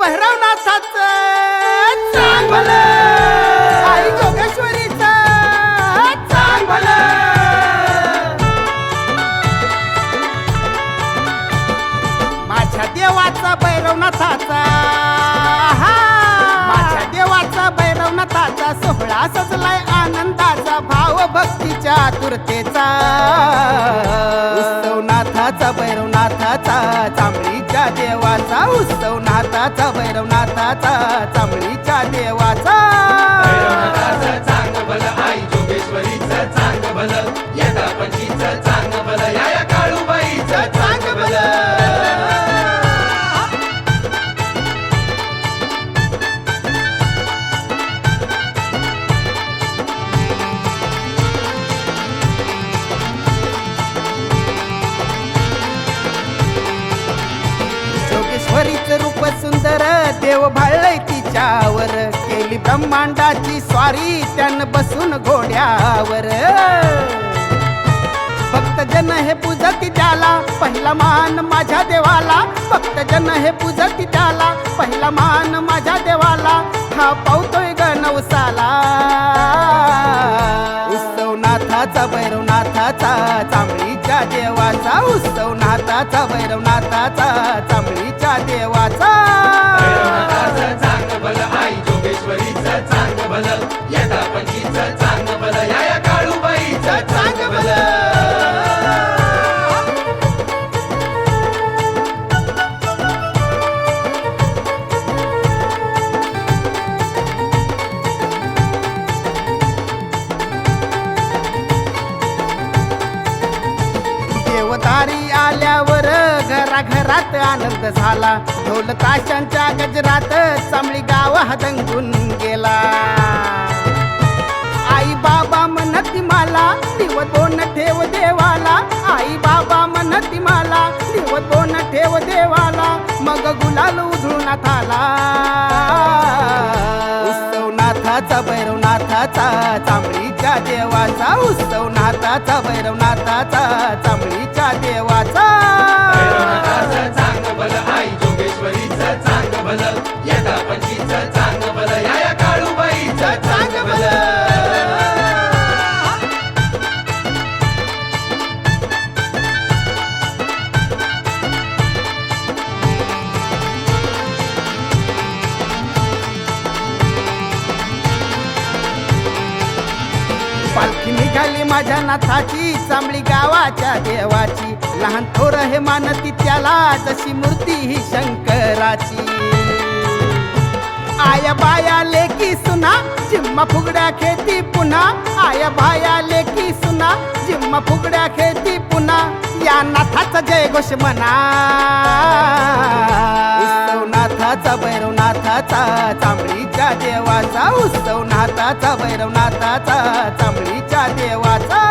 भैरवनाथाच आई जोगेश्वरीच माझ्या देवाचा भैरवनाथाचा माझ्या देवाचा भैरवनाथाचा सोहळा सजलाय आनंदाचा भाव भक्तीच्या आतुरतेचा भैरव चांबळीच्या देवाचा उत्सव नाथाचा भैरवनाथाचा चांबळीच्या देवाचा. रूप सुंदर देव भाळलंय तिच्यावर. केली ब्रह्मांडाची स्वारी त्यान बसून घोड्यावर. भक्त जन हे पूजती त्याला पहिला मान माझ्या देवाला. भक्त जन हे पूजती त्याला पहिला मान माझ्या देवाला. हा पावतोय ग नवसाला. उत्सव नाथाचा भैरवनाथाचा चांबळीच्या देवाचा. उत्सव नाथाचा भैरवनाथाचा पंचीचं देवदारी आल्यावर घराघरात आनंद झाला. ढोल ताशांच्या गजरात चांबळी गाव हदंगून गेला. देवाला मग गुलाल उधळून आला उत्सव नाथाचा भैरवनाथाचा चांबळीच्या देवाचा उत्सव नाथाचा भैरवनाथाचा चांबळीच्या माझ्या नाथाची चांबळी गावाच्या देवाची. लहान थोर हे मानती त्याला जशी मूर्ती ही शंकराची. आया बाया लेकी सुना जिम्मा फुगड्या खेती पुन्हा. आया बाया लेकी सुना जिम्मा फुगड्या खेती पुन्हा. या नाथाचा जय घोष म्हणा. उत्सव नाथाचा भैरवनाथाचा चांबळीच्या देवाचा उत्सव नाथाचा भैरवनाथाचा चांबळीच्या देवाचा.